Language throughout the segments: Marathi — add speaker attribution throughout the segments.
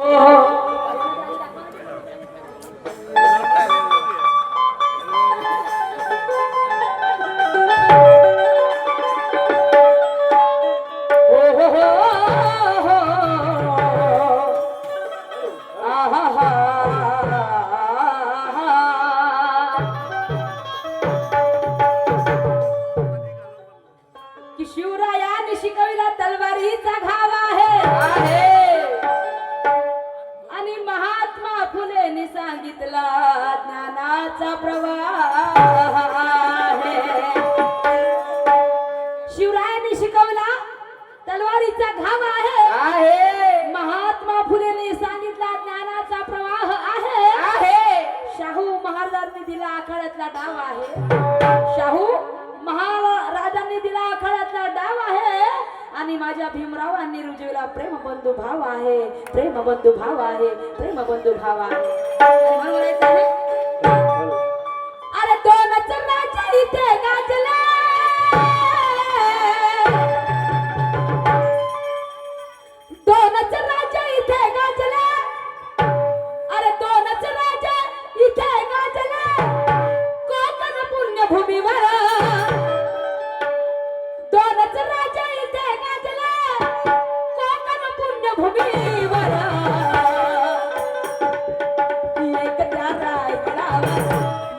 Speaker 1: हो हो शिकविला तलवारीचा घा डाव आहे. शाहू महाराजांनी दिला आखाड्यातला डाव आहे. आणि माझ्या भीमरावांनी रुजविला प्रेम बंधू भाव आहे. प्रेम बंधू भाव आहे. प्रेम बंधू भाव आहे अरे दोन चरणाच्या इथे Obrigado.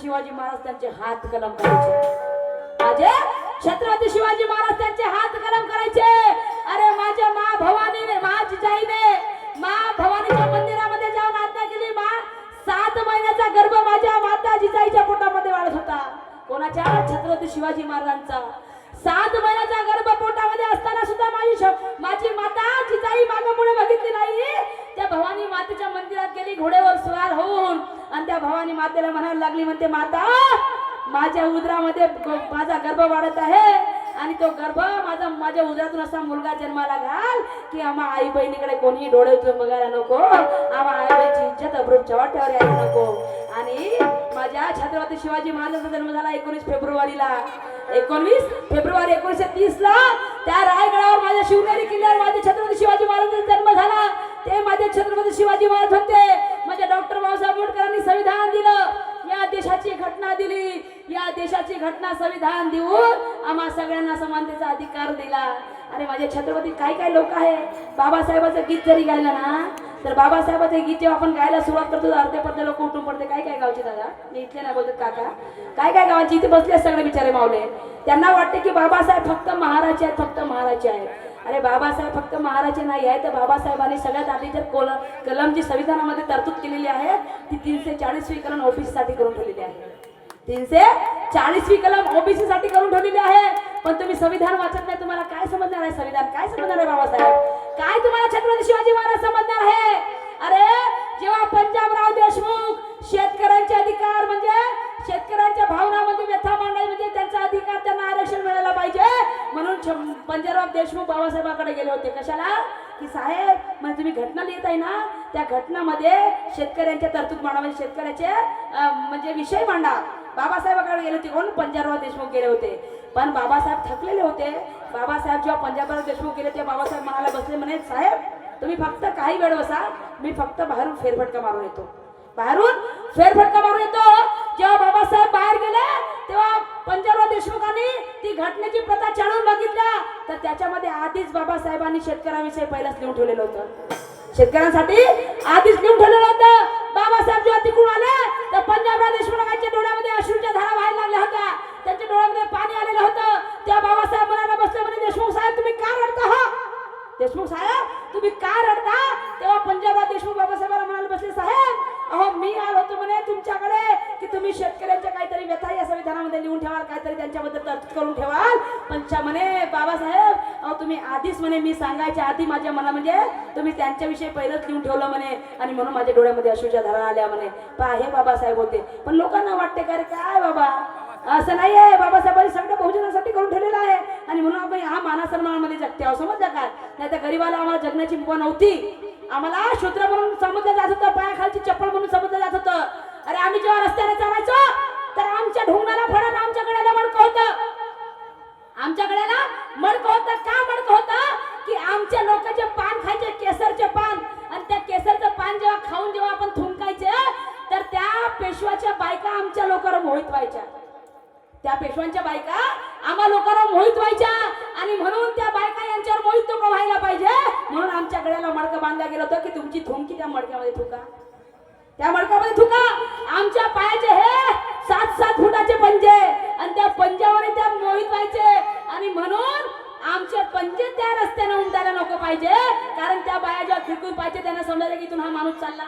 Speaker 1: शिवाजी महाराज त्यांचे हात कलम करायचे. माझे छत्रपती शिवाजी महाराज त्यांचे हात कलम करायचे. अरे माझ्या मा भवानीने मा जिजाईने मा भवानीच्या मंदिरामध्ये जाऊन आज्ञा केली. मा सात महिन्याचा गर्भ माझ्या माता जिजाईच्या पोटामध्ये वाढत होता. कोणाच्या? छत्रपती शिवाजी महाराजांचा. सात महिन्याचा गर्भ पोटामध्ये असताना सुद्धा माझी माझी माता जिजाई मागामुळे बघितली नाही. भवानी मातेच्या मंदिरात गेली घोड्यावर स्वार होऊन आणि त्या भवानी मातेला म्हणायला लागली म्हणते माता माझ्या उदरामध्ये माझा गर्भ वाढत आहे आणि तो गर्भ माझा माझ्या उदरातून असा मुलगा जन्माला घाल की आम्हा आई बहिणीकडे कोणी डोळे उचलून बघायला नको आम्हा आई बहिणीची इज्जत अब्रूप चव्हाट्यावर यायला नको. आणि माझ्या छत्रपती शिवाजी महाराजांचा जन्म झाला एकोणीस फेब्रुवारीला. एकोणवीस फेब्रुवारी एकोणीसशे तीस ला त्या रायगडावर माझ्या शिवनेरी किल्ल्यावर माझ्या छत्रपती शिवाजी महाराजांचा जन्म झाला. ते माझे छत्रपती शिवाजी महाराज होते. माझ्या डॉक्टर बाबासाहेब आंबेडकरांनी संविधान दिलं. या देशाची घटना दिली. या देशाची घटना संविधान देऊन आम्हा सगळ्यांना समानतेचा अधिकार दिला. अरे माझे छत्रपती काय काय लोक आहे. बाबासाहेबाचं गीत जरी गायलं ना तर बाबासाहेबाचं गीत जेव्हा आपण गायला सुरुवात करतो अर्धे पडते लोक उठून पडते. काय काय गावचे दादा? मी इथले नाही बोलतात काका. काय काय गावांची? इथे बसले सगळे बिचारे मावले त्यांना वाटते की बाबासाहेब फक्त महाराज आहेत फक्त महाराज आहेत. अरे बाबासाहेब फक्त महाराजे नाही आहे तर बाबासाहेबांनी सगळ्यात आधी जर कोल कलम जी संविधानामध्ये तरतूद केलेली आहे ती तीनशे चाळीसवी कलम ओबीसीसाठी करून ठेवलेली आहे. तीनशे चाळीसवी कलम ओबीसीसाठी करून ठेवलेली आहे. पण तुम्ही संविधान वाचत नाही तुम्हाला काय समजणार आहे संविधान? काय समजणार आहे बाबासाहेब? काय तुम्हाला छत्रपती शिवाजी महाराज समजणार आहे? अरे जेव्हा पंजाबराव देशमुख शेतकऱ्यांचे अधिकार म्हणजे शेतकऱ्यांच्या भावनामध्ये म्हणजे व्यथा मांडायची म्हणजे त्यांचा अधिकार त्यांना म्हणून छ- पंजाबराव देशमुख बाबासाहेबांकडे गेले होते. कशाला? की साहेब म्हणजे तुम्ही घटना लिहित आहे ना? त्या घटनामध्ये शेतकऱ्यांच्या तरतूद मांडा म्हणजे शेतकऱ्याचे म्हणजे विषय मांडा. बाबासाहेबांकडे गेले होते कोण? पंजाबराव देशमुख गेले होते. पण बाबासाहेब थकलेले होते. बाबासाहेब जेव्हा पंजाबराव देशमुख गेले तेव्हा बाबासाहेब म्हणाला बसले म्हणे साहेब तुम्ही फक्त काही वेळ बसा मी फक्त बाहेरून फेरफटका मारून येतो. बाहेरून फेरफटका मारून येतो. जेव्हा बाबासाहेब बाहेर गेले तेव्हा पंजाबराव देशमुखांनी ती घटनेची प्रथा चालून बघितल्या तर त्याच्यामध्ये आधीच बाबासाहेबांनी शेतकऱ्यांविषयी पहिलाच लिहून ठेवलेलं होतं. शेतकऱ्यांसाठी आधीच लिहून ठेवलेलं होतं. बाबासाहेब जेव्हा तिकडून आले तर पंजाबराव देशमुखांच्या डोळ्यामध्ये अश्रूच्या धारा व्हायला लागल्या होत्या. त्यांच्या डोळ्यामध्ये पाणी आलेलं होतं. त्या बाबासाहेब म्हणायला बसले म्हणे देशमुख साहेब तुम्ही का रडता हा? देशमुख साहेब तुम्ही का रडता? तेव्हा पंजाबराव देशमुख बाबासाहेबांना म्हणायला बसले साहेब अहो मी आलो होतो म्हणे तुमच्याकडे की तुम्ही शेतकऱ्यांच्या काहीतरी व्यथा या संविधानामध्ये लिहून ठेवाल काहीतरी त्यांच्याबद्दल तरतूद करून ठेवाल. पण म्हणे बाबासाहेब अहो तुम्ही आधीच म्हणे मी सांगायच्या आधी माझ्या मना म्हणजे तुम्ही त्यांच्याविषयी पहिलंच लिहून ठेवलं म्हणे. आणि म्हणून माझ्या डोळ्यामध्ये अश्रूच्या धारा आल्या म्हणे. पहा हे बाबासाहेब होते. पण लोकांना वाटते का रे काय बाबा असं नाही आहे बाबासाहेबांनी सगळं बहुजनासाठी करून ठेवलेलं आहे. आणि म्हणून आपण हा मानासन्मानामध्ये जगते आहोत. समजलं काय नाही तर गरीबाला आम्हाला जगण्याची मुभा नव्हती. आम्हाला शूद्र म्हणून समजलं जात होतं पायाखालची चप्पल म्हणून समजलं जात होतं. अरे आम्ही जेव्हा रस्त्याने चालायचो तर आमच्या ढोंगणाला फडत आमच्या गळ्याला मडकं होतं. आमच्या गळ्याला मडकं होतं. का मडकं होतं? की आमच्या लोकांचे पान खायचे केसरचे पान आणि त्या केसरचं पान जेव्हा खाऊन जेव्हा आपण थुंकायचे तर त्या पेशवाच्या बायका आमच्या लोकांवर मोहित व्हायच्या. त्या पेशवांच्या बायका आम्हा लोकांना मोहित व्हायच्या. आणि म्हणून त्या बायका यांच्यावर मोहित नको व्हायला पाहिजे म्हणून आमच्या गळ्याला मडकं बांधलं गेलं होतं की तुमची थुंकी त्या मडक्यामध्ये थुका. त्या मडक्यामध्ये थुका. आमच्या पायाचे हे सात सात फुटाचे पंजे आणि त्या पंजावर त्या मोहित व्हायचे. आणि म्हणून आमचे पंजे त्या रस्त्याने उमटायला नको पाहिजे कारण त्या बाया जेव्हा खिडकून पाहिजे त्यांना समजायचं की इथून हा माणूस चालला.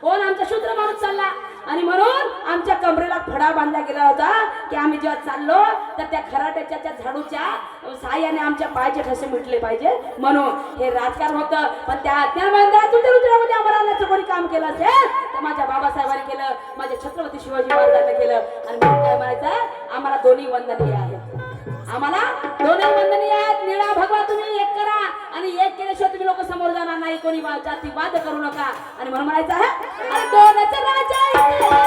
Speaker 1: कोण? आमचा शूद्र माणूस चालला. आणि म्हणून आमच्या कमरेला फडा बांधला गेला होता की आम्ही जेव्हा चाललो तर त्या खराट्याच्या त्या झाडूच्या साह्याने आमच्या पायाचे ठसे मिटले पाहिजे. म्हणून हे राजकारण होतं. पण त्या त्या तुझ्या रुद्रामध्ये कोणी काम केलं असेल तर माझ्या बाबासाहेबांनी केलं माझ्या छत्रपती शिवाजी महाराजांनी केलं. आणि म्हणून काय म्हणायचं? आम्हाला दोन्ही वंदनीय आहेत. आम्हाला दोन्ही वंदनीय आहेत. निळा भगवा तुम्ही एक आणि एक केल्याशिवाय तुम्ही लोक समोर जाणार नाही. कोणी वा- जातीवाद करू नका. आणि म्हणून म्हणायचं आहे दोनच राजा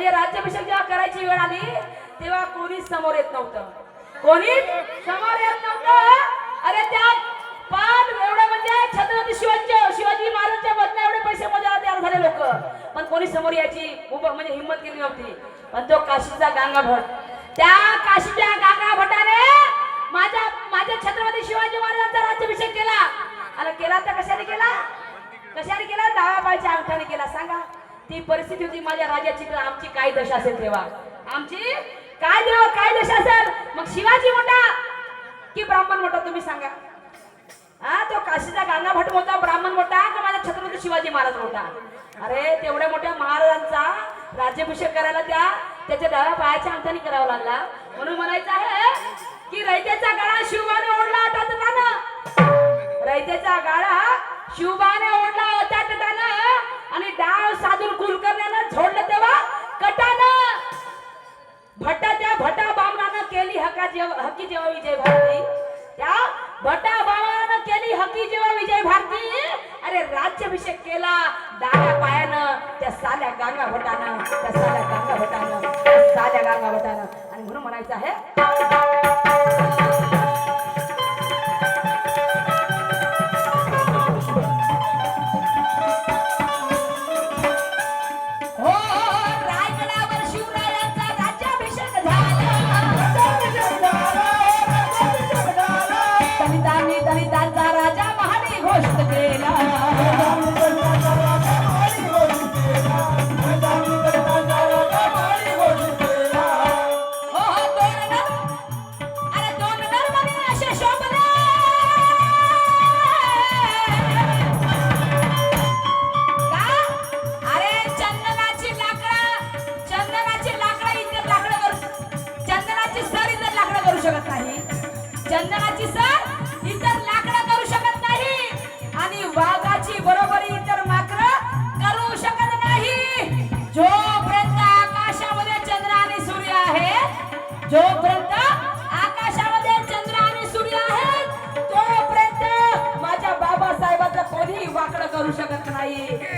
Speaker 1: म्हणजे राज्याभिषेक जेव्हा करायची वेळ आली तेव्हा कोणीच समोर येत नव्हतं. कोणीच समोर येत नव्हतं? अरे त्या पण एवढं म्हणजे छत्रपती शिवाजी शिवाजी महाराजांच्या बदल्या एवढे पैसे मोजायला तयार झाले लोक. पण कोणी समोर यायची उभं म्हणजे हिंमत केली नव्हती. पण तो काशीचा गांगा भट. त्या काशीच्या गांगा भटाने माझ्या माझ्या छत्रपती शिवाजी महाराजांचा राज्याभिषेक केला. अरे केला तर कशाने केला? कशाने केला? डाव्या पायच्या अंगठाने केला. सांगा. ती परिस्थिती होती माझ्या राजाची तर आमची काय दशा असेल तेव्हा? आमची? काय देव काय दशा असेल? मग शिवाजी मोठा की ब्राह्मण मोठा तुम्ही सांगा. हा तो काशीचा गांगा भट मोठा ब्राह्मण मोठा का माझा छत्रपती शिवाजी महाराज मोठा? अरे तेवढ्या मोठ्या महाराजांचा राज्याभिषेक करायला त्या त्याच्या डाव्या पायाच्या अंतानी करावा लागला. म्हणून म्हणायचं आहे की रयतेचा गाळा शिवबाने ओढला होता तटानं रयतेचा गाळा शिवबाने ओढला होता तटानं आणि कुलकर्ण्यानं झोडलं तेव्हा कटानं. भटा त्या भटा बामणानं केली हका जेव हकी जेव्हा विजय भारती. त्या भटा बामणानं केली हकी जेव्हा विजय भारती. अरे राज्याभिषेक केला डाव्या पायानं त्या साल्या गांगा भटानं त्या साल्या गांगा भटानं त्या साल्या गांगा भटानं. आणि म्हणून म्हणायचं आहे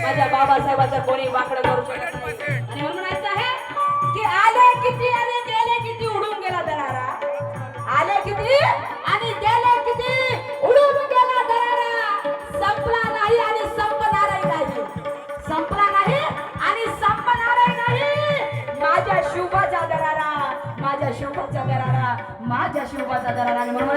Speaker 1: माझ्या बाबासाहेबाचं कोणी वाकडं करू शकत नाही. आणि म्हणून म्हणायचं आहे की आले किती आणि गेले किती उडून गेला दरारा? आले किती आणि गेले किती उडून गेला दरारा? संपला नाही आणि संपणारही नाही. संपला नाही आणि संपणारही नाही. माझ्या शुभाचा दरारा माझ्या शुभाचा दरारा माझ्या शुभाचा दरारा. आणि म्हणून